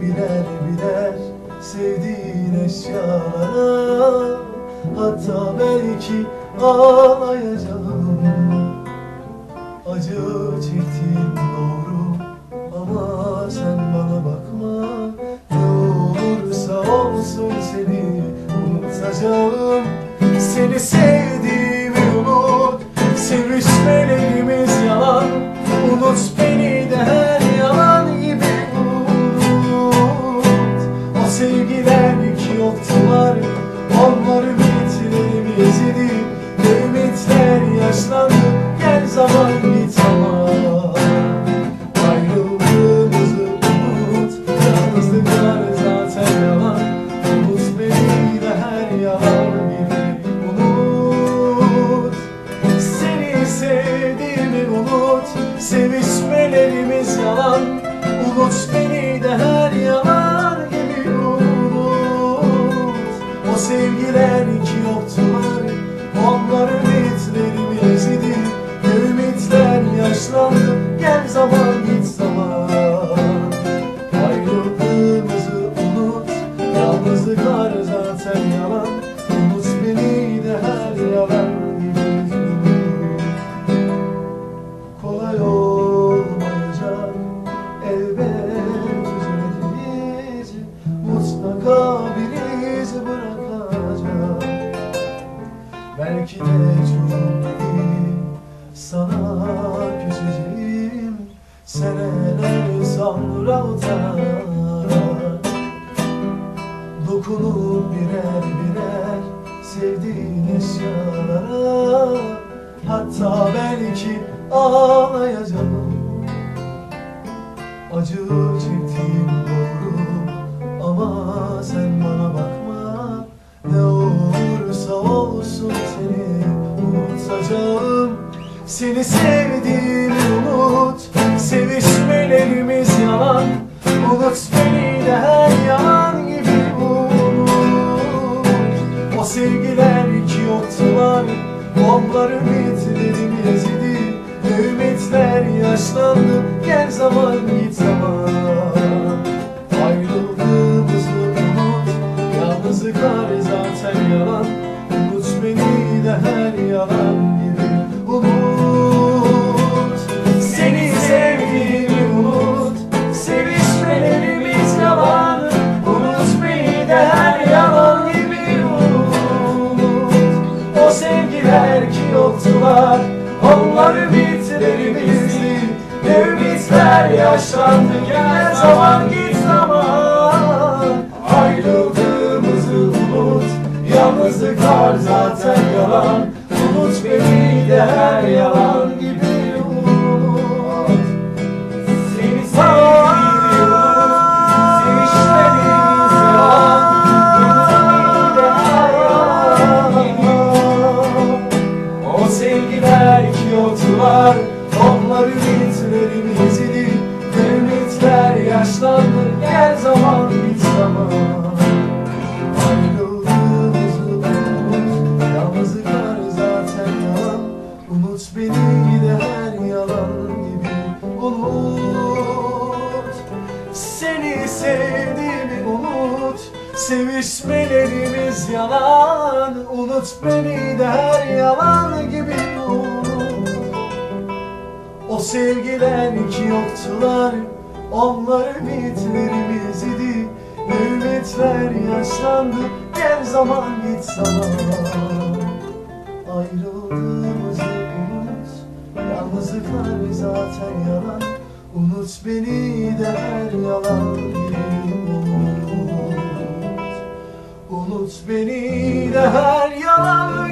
Birer birer sevdiğin eşyalara Hatta belki ağlayacağım. Acı çektiğim doğru ama sen bana bakma. Ne olursa olsun seni unutacağım. Seni sevdiğimi unut Sevişmelerimiz Ümitler yaşlandı Gel zaman git zaman. Ayrıldığımızı unut Yalnızlıklar zaten yalan. Unut beni de her yalan. Gibi Kolay olmayacak Elbet üzüleceğiz Mutlaka bir iz bırakacak. Belki de çocuk gibi Sana Sonra utanarak Dokunup birer birer Sevdiğin eşyalara Hatta belki ağlayacağım. Acı çektiğim doğru Ama sen bana bakma. Ne olursa olsun seni unutacağım. Seni sevdiğimi unut Sevişmelerimiz yalan Unut beni de her yalan gibi unut O sevgiler ki yoktular Onlar ümitlerimiz idi Ümitler yaşlandı Gel zaman git zaman yoktular Onlar ümitlerimizdi Ne ümitler yaşlandı Gel yaşlandı Gel zaman bit zaman. Unut beni de her yalan gibi Unut. Seni sevdiğimi unut. Sevişmelerimiz yalan. Unut beni de her yalan gibi unut. O sevgiler ki yoktular Onlar ümitlerimiz idi Ümitler yaşlandı Gel zaman git zaman. Ayrıldığımızı unut Yalnızlıklar zaten yalan. Unut beni de her yalan unut. Beni de her yalan